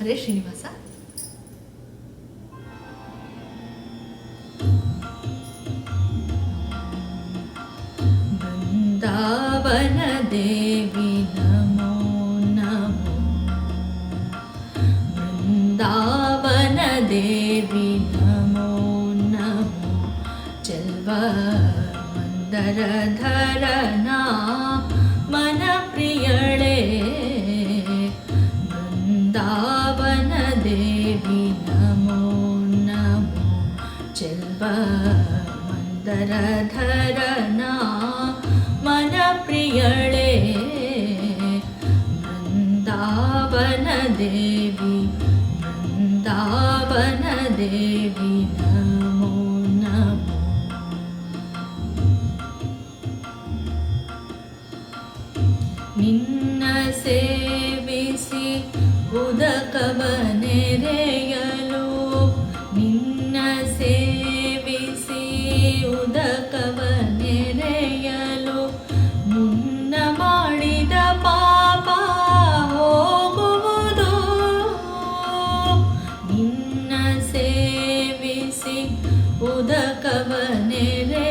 హరే శ్రీనివాస. బృందావన దేవి నమో నమో. బృందావన దేవి నమో నమో. చల్వ మందర ధర मन्दरधरना मनप्रियळे वृन्दावनदेवी रधरना नमो नमो। निन्न सेविसि रय उदकवने नेरे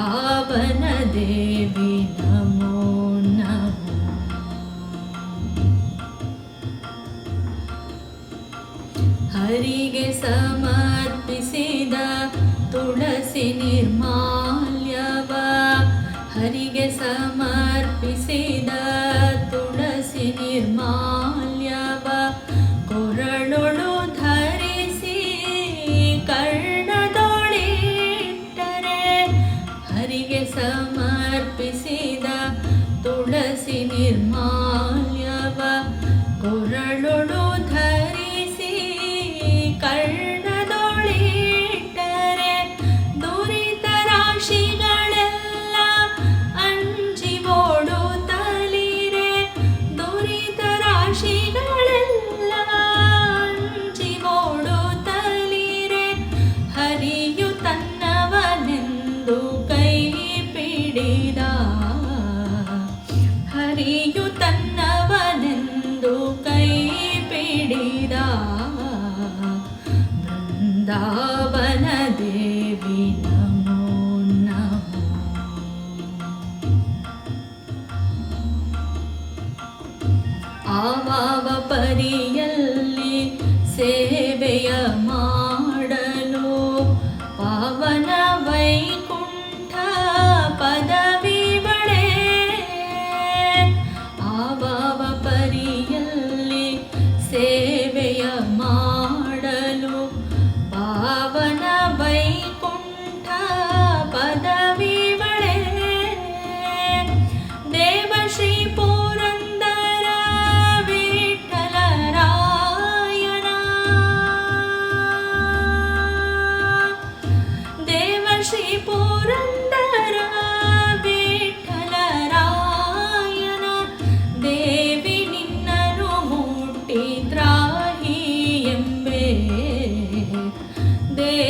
ಬೃಂದಾವನ ದೇವಿ ನಮೋ ನಮೋ. ಹರಿಗೆ ಸಮರ್ಪಿಸಿದ ತುಳಸಿ ನಿರ್ಮಾಲ್ಯವ. ಹರಿಗೆ ಸಮರ್ಪಿಸಿದ ನಿರ್ಮಾಲ್ಯವ ಕೊರಳೊಳು ಧರಿಸಿ ಕರ್ಣದೊಳಿಟ್ಟರೆ ದುರಿತ ರಾಶಿಗಳೆಲ್ಲ ಅಂಜಿ ಓಡುತ್ತಲಿರೆ. ದುರಿತ ರಾಶಿಗಳೆಲ್ಲ ದೇವಿ ನಮೋ ನಮೋ. ಆವಾವ ಪರಿಯಲ್ಲಿ ಸೇವೆಯ ಮಾಡಲು ಪಾವನ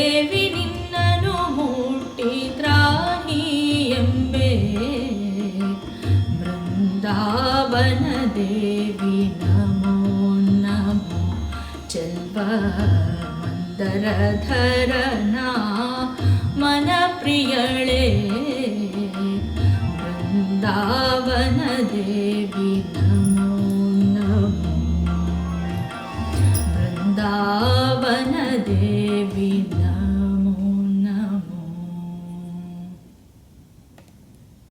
ದೇವಿ ನಿನ್ನನು ಮುಟ್ಟಿ ತ್ರಾಹಿ ಎಂಬೆ ಬೃಂದಾವನ ದೇವಿ ನಮೋ ನಮೋ ಚಲ್ವ ಮಂದರಧರನ ಮನ ಪ್ರಿಯಳೇ ಬೃಂದಾವನ ದೇವಿ ನಮೋ ನಮೋ ಬೃಂದಾವನ देवी